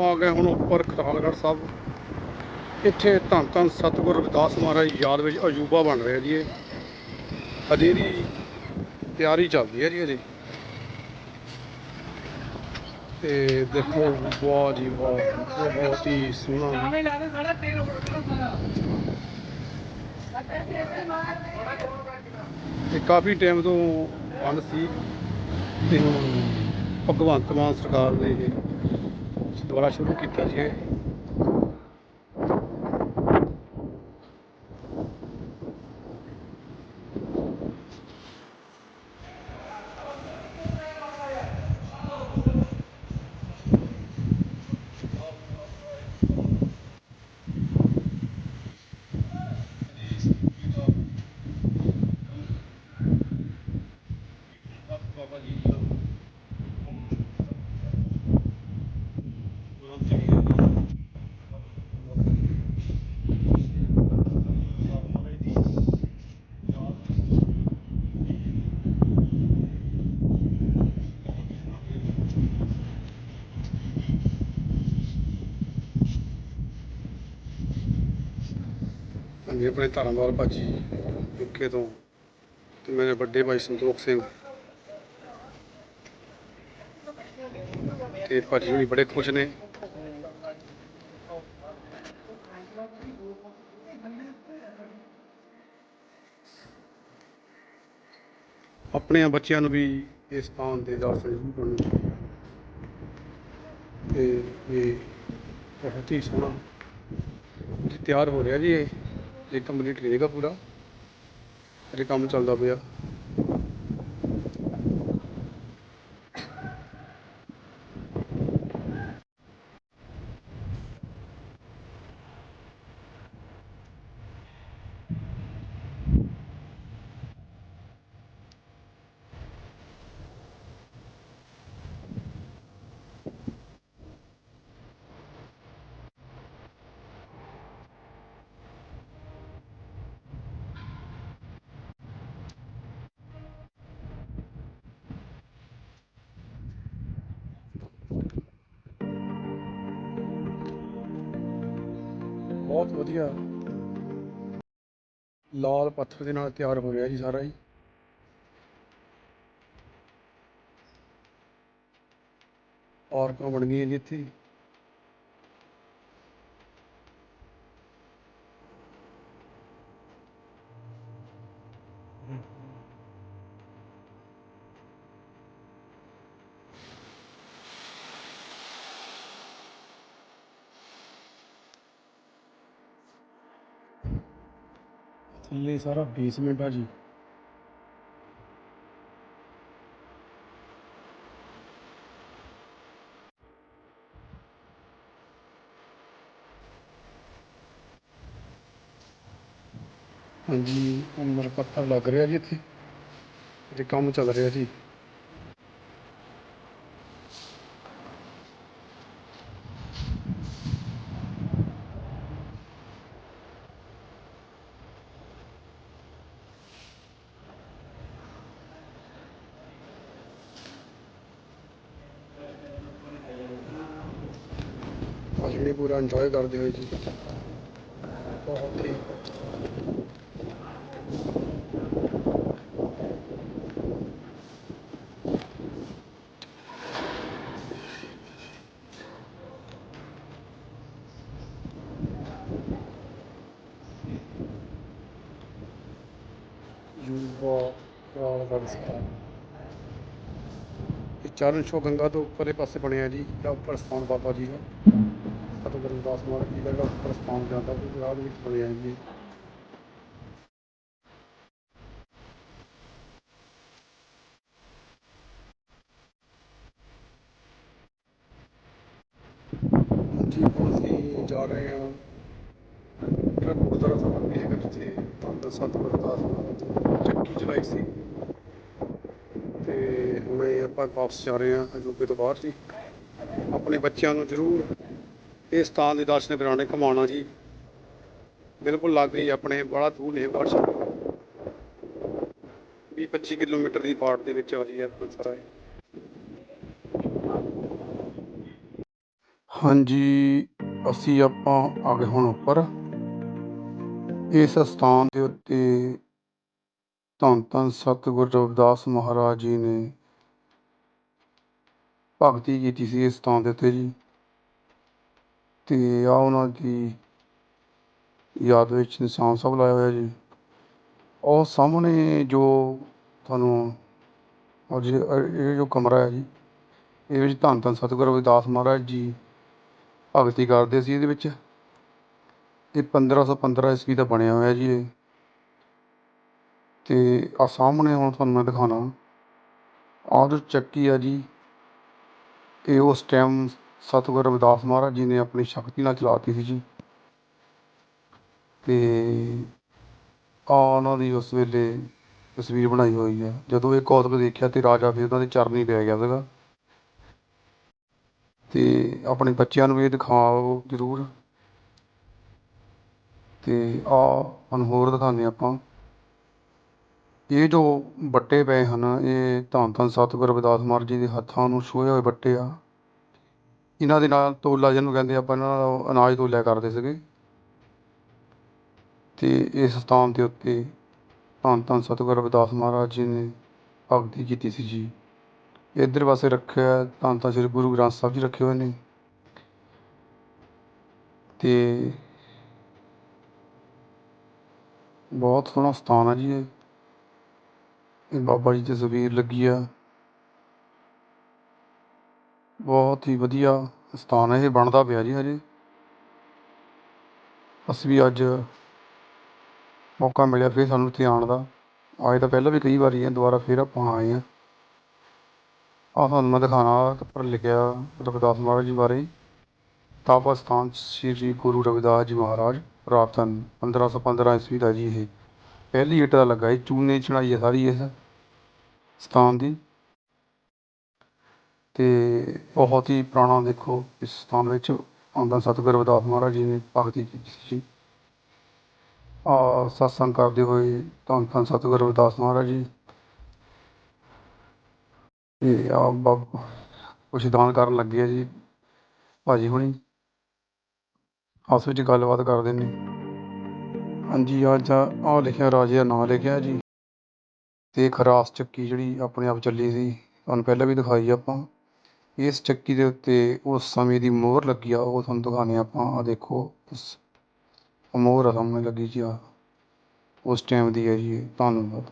ਆਪਾਂ ਆ ਗਏ ਹੁਣ ਉੱਪਰ ਖਟਾਲਗੜ੍ਹ ਸਾਹਿਬ। ਇੱਥੇ ਧੰਨ ਧੰਨ ਸਤਿਗੁਰ ਰਵਿਦਾਸ ਮਹਾਰਾਜ ਯਾਦ ਵਿੱਚ ਅਜੂਬਾ ਬਣ ਰਿਹਾ ਜੀ ਇਹ। ਅਜੇ ਦੀ ਤਿਆਰੀ ਚੱਲਦੀ ਹੈ ਜੀ ਅਜੇ। ਤੇ ਦੇਖੋ, ਵਾਹ ਜੀ ਵਾਹ, ਬਹੁਤ ਹੀ ਸੋਹਣਾ। ਇਹ ਕਾਫੀ ਟਾਈਮ ਤੋਂ ਬੰਦ ਸੀ ਤੇ ਹੁਣ ਭਗਵੰਤ ਮਾਨ ਸਰਕਾਰ ਦੇ ਇਹ ਦੁਬਾਰਾ ਸ਼ੁਰੂ ਕੀਤਾ ਜੀ ਇਹ। ਬਾਬਾ ਜੀ ਹਾਂਜੀ ਆਪਣੇ ਧਰਮਵਾਲ ਭਾਜੀ ਯੂਕੇ ਤੋਂ ਤੇ ਮੇਰੇ ਵੱਡੇ ਭਾਈ ਸੰਤੋਖ ਸਿੰਘ। ਤੇ ਭਾਜੀ ਵੀ ਬੜੇ ਖੁਸ਼ ਨੇ। ਆਪਣੇ ਬੱਚਿਆਂ ਨੂੰ ਵੀ ਇਸ ਸਥਾਨ ਦੇ ਦਰਸ਼ਨ ਜ਼ਰੂਰ ਤੇ ਇਹ ਬਹੁਤ ਹੀ ਸੋਹਣਾ ਤਿਆਰ ਹੋ ਰਿਹਾ ਜੀ ਇਹ। ਇਹ ਕੰਪਲੀਟ ਨਹੀਂ ਪੂਰਾ। ਇਹ ਕੰਮ ਚੱਲਦਾ ਪਿਆ। ਬਹੁਤ ਵਧੀਆ। ਲਾਲ ਪੱਥਰ ਦੇ ਨਾਲ ਤਿਆਰ ਹੋ ਰਿਹਾ ਜੀ ਸਾਰਾ ਹੀ ਔਰਕਾਂ ਬਣ ਗਈਆਂ ਜੀ ਇੱਥੇ। ਥੱਲੇ ਸਾਰਾ ਬੇਸਮੈਂਟ ਆ ਜੀ। ਹਾਂਜੀ, ਉਮਰ ਪੱਤਾ ਲੱਗ ਰਿਹਾ ਜੀ ਇੱਥੇ। ਇਹ ਕੰਮ ਚੱਲ ਰਿਹਾ ਜੀ ਅੱਜ ਵੀ ਪੂਰਾ ਇੰਜੋਏ ਕਰਦੇ ਹੋਏ ਜੀ। ਬਹੁਤ ਹੀ ਚਰਨ ਛੋ ਗੰਗਾ ਤੋਂ ਉੱਪਰਲੇ ਪਾਸੇ ਬਣਿਆ ਜੀ ਜਿਹੜਾ ਉੱਪਰ ਸਥਾਨ ਬਾਬਾ ਜੀ ਦਾ। ਸਤਿਗੁਰੂ ਰਵਿਦਾਸ ਮਹਾਰਾਜ ਜੀ ਦਾ ਉੱਪਰ ਸਥਾਨ ਜਾਂਦਾ ਉਹ ਰਾਹ ਦੇ ਵਿੱਚ ਬਣਿਆ ਜੀ ਜੀ, ਹੁਣ ਅਸੀਂ ਜਾ ਰਹੇ ਹਾਂ ਜਿਹੜਾ ਗੁਰਦੁਆਰਾ ਸਾਹਿਬ ਅੱਗੇ ਹੈਗਾ, ਜਿੱਥੇ ਧੰਨ ਸਤਿਗੁਰੂ ਰਵਿਦਾਸ ਚੱਕੀ ਚਲਾਈ ਸੀ। ਤੇ ਹੁਣ ਆਪਾਂ ਵਾਪਸ ਜਾ ਰਹੇ ਹਾਂ ਅਜੂਬੇ ਤੋਂ ਬਾਹਰ ਜੀ। ਆਪਣੇ ਬੱਚਿਆਂ ਨੂੰ ਜ਼ਰੂਰ ਇਸ ਸਥਾਨ ਦੇ ਦਰਸ਼ਨ ਕਰਾਉਣੇ ਘੁਮਾਉਣਾ ਜੀ। ਬਿਲਕੁਲ ਲੱਗ ਗਈ ਆਪਣੇ, ਬੜਾ ਦੂਰ ਨਹੀਂ ਬਾਹਰ ਵੀਹ 25 ਕਿਲੋਮੀਟਰ ਦੀ ਬਾੜ ਦੇ ਵਿੱਚ ਆ ਜੀ ਆਪਣਾ ਸਾਰਾ ਹਾਂਜੀ, ਅਸੀਂ ਆਪਾਂ ਆ ਗਏ ਹੁਣ ਉੱਪਰ। ਇਸ ਸਥਾਨ ਦੇ ਉੱਤੇ ਧੰਨ ਧੰਨ ਸਤਿਗੁਰੂ ਰਵਿਦਾਸ ਮਹਾਰਾਜ ਜੀ ਨੇ ਭਗਤੀ ਕੀਤੀ ਸੀ ਇਸ ਸਥਾਨ ਦੇ ਉੱਤੇ ਜੀ। ਤੇ ਆ ਉਹਨਾਂ ਦੀ ਯਾਦ ਵਿੱਚ ਨਿਸ਼ਾਨ ਸਾਹਿਬ ਲਾਇਆ ਹੋਇਆ ਜੀ। ਉਹ ਸਾਹਮਣੇ ਜੋ ਤੁਹਾਨੂੰ ਅੱਜ ਇਹ ਜੋ ਕਮਰਾ ਹੈ ਜੀ ਇਹਦੇ ਵਿੱਚ ਧੰਨ ਧੰਨ ਸਤਿਗੁਰੂ ਰਵਿਦਾਸ ਮਹਾਰਾਜ ਜੀ ਭਗਤੀ ਕਰਦੇ ਸੀ ਇਹਦੇ ਵਿੱਚ। ਇਹ 1515 ਈਸਵੀ ਦਾ ਬਣਿਆ ਹੋਇਆ ਜੀ ਇਹ। ਤੇ ਆਹ ਸਾਹਮਣੇ ਹੁਣ ਤੁਹਾਨੂੰ ਮੈਂ ਦਿਖਾਉਣਾ। ਆਹ ਜੋ ਚੱਕੀ ਆ ਜੀ, ਇਹ ਉਸ ਟਾਈਮ ਸਤਿਗੁਰੂ ਰਵਿਦਾਸ ਮਹਾਰਾਜ ਜੀ ਨੇ ਆਪਣੀ ਸ਼ਕਤੀ ਨਾਲ ਚਲਾਤੀ ਸੀ ਜੀ। ਤੇ ਆ ਉਹਨਾਂ ਦੀ ਉਸ ਵੇਲੇ ਤਸਵੀਰ ਬਣਾਈ ਹੋਈ ਹੈ। ਜਦੋਂ ਇਹ ਕੌਤਕ ਦੇਖਿਆ ਤੇ ਰਾਜਾ ਫਿਰ ਉਹਨਾਂ ਦੇ ਚਰਨੀ ਪੈ ਗਿਆ ਸੀਗਾ। ਤੇ ਆਪਣੇ ਬੱਚਿਆਂ ਨੂੰ ਇਹ ਦਿਖਾਓ ਜ਼ਰੂਰ। ਤੇ ਆ ਹੁਣ ਹੋਰ ਦਿਖਾਉਂਦੇ ਆਪਾਂ। ਇਹ ਜੋ ਬੱਟੇ ਪਏ ਹਨ, ਇਹ ਧੰਨ ਧੰਨ ਸਤਿਗੁਰੂ ਰਵਿਦਾਸ ਮਹਾਰਾਜ ਜੀ ਦੇ ਹੱਥਾਂ ਨੂੰ ਛੂਹੇ ਹੋਏ ਬੱਟੇ ਆ। ਇਹਨਾਂ ਦੇ ਨਾਲ ਤੋਲਾ ਜਿਹਨੂੰ ਕਹਿੰਦੇ ਆਪਾਂ ਇਹਨਾਂ ਦਾ ਅਨਾਜ ਤੋਲਿਆ ਕਰਦੇ ਸੀਗੇ। ਅਤੇ ਇਸ ਸਥਾਨ ਦੇ ਉੱਤੇ ਧੰਨ ਧੰਨ ਸਤਿਗੁਰ ਰਵਿਦਾਸ ਮਹਾਰਾਜ ਜੀ ਨੇ ਭਗਤੀ ਕੀਤੀ ਸੀ ਜੀ। ਇੱਧਰ ਪਾਸੇ ਰੱਖਿਆ ਧੰਨ ਧੰਨ ਸ੍ਰੀ ਗੁਰੂ ਗ੍ਰੰਥ ਸਾਹਿਬ ਜੀ ਰੱਖੇ ਹੋਏ ਨੇ। ਅਤੇ ਬਹੁਤ ਸੋਹਣਾ ਸਥਾਨ ਆ ਜੀ ਇਹ। ਇਹ ਬਾਬਾ ਜੀ ਦੀ ਤਸਵੀਰ ਲੱਗੀ ਆ। ਬਹੁਤ ਹੀ ਵਧੀਆ ਸਥਾਨ ਇਹ, ਬਣਦਾ ਪਿਆ ਜੀ ਹਜੇ। ਅਸੀਂ ਵੀ ਅੱਜ ਮੌਕਾ ਮਿਲਿਆ ਫਿਰ ਸਾਨੂੰ ਇੱਥੇ ਆਉਣ ਦਾ। ਆਏ ਤਾਂ ਪਹਿਲਾਂ ਵੀ ਕਈ ਵਾਰੀ ਆ, ਦੁਬਾਰਾ ਫਿਰ ਆਪਾਂ ਆਏ ਹਾਂ। ਆਹ ਤੁਹਾਨੂੰ ਮੈਂ ਦਿਖਾਉਣਾ ਉੱਪਰ ਲਿਖਿਆ ਰਵਿਦਾਸ ਮਹਾਰਾਜ ਜੀ ਬਾਰੇ। ਤਾਪਾ ਸਥਾਨ ਸ੍ਰੀ ਗੁਰੂ ਰਵਿਦਾਸ ਜੀ ਮਹਾਰਾਜ ਪ੍ਰਾਪਤਨ 1515 ਈਸਵੀ ਦਾ ਜੀ ਇਹ। ਪਹਿਲੀ ਇੱਟ ਦਾ ਲੱਗਾ ਇਹ ਚੂਨੇ ਦੀ ਚੜਾਈ ਹੈ ਸਾਰੀ ਇਸ ਸਥਾਨ ਦੀ। ਤੇ ਬਹੁਤ ਹੀ ਪੁਰਾਣਾ ਦੇਖੋ, ਇਸ ਸਥਾਨ ਵਿੱਚ ਆਉਂਦਾ ਸਤਿਗੁਰ ਰਵਿਦਾਸ ਮਹਾਰਾਜ ਜੀ ਨੇ ਭਗਤੀ ਕੀਤੀ ਸੀ। ਆ ਸਤਸੰਗ ਕਰਦੇ ਹੋਏ ਧੰਨ ਧੰਨ ਸਤਿਗੁਰ ਰਵਿਦਾਸ ਮਹਾਰਾਜ ਜੀ। ਤੇ ਆ ਬਾਬ ਕੁਛ ਦਾਨ ਕਰਨ ਲੱਗੇ ਆ ਜੀ, ਭਾਜੀ ਹੁਣੀ। ਆਪਸ ਵਿੱਚ ਗੱਲਬਾਤ ਕਰਦੇ ਨੇ। ਹਾਂਜੀ ਅੱਜ ਆ ਲਿਖਿਆ, ਰਾਜੇ ਦਾ ਨਾਂ ਲਿਖਿਆ ਜੀ। ਤੇ ਖਰਾਸ ਚੱਕੀ ਜਿਹੜੀ ਆਪਣੇ ਆਪ ਚੱਲੀ ਸੀ, ਤੁਹਾਨੂੰ ਪਹਿਲਾਂ ਵੀ ਦਿਖਾਈ ਆਪਾਂ। ਇਸ ਚੱਕੀ ਦੇ ਉੱਤੇ ਉਸ ਸਮੇਂ ਦੀ ਮੋਹਰ ਲੱਗੀ ਆ। ਉਹ ਤੁਹਾਨੂੰ ਦਿਖਾਉਂਦੇ ਹਾਂ ਆਪਾਂ। ਆਹ ਦੇਖੋ, ਉਸ ਮੋਹਰ ਆ ਸਾਹਮਣੇ ਲੱਗੀ ਜੀ ਆ ਉਸ ਟਾਈਮ ਦੀ ਹੈ ਜੀ ਇਹ। ਧੰਨਵਾਦ।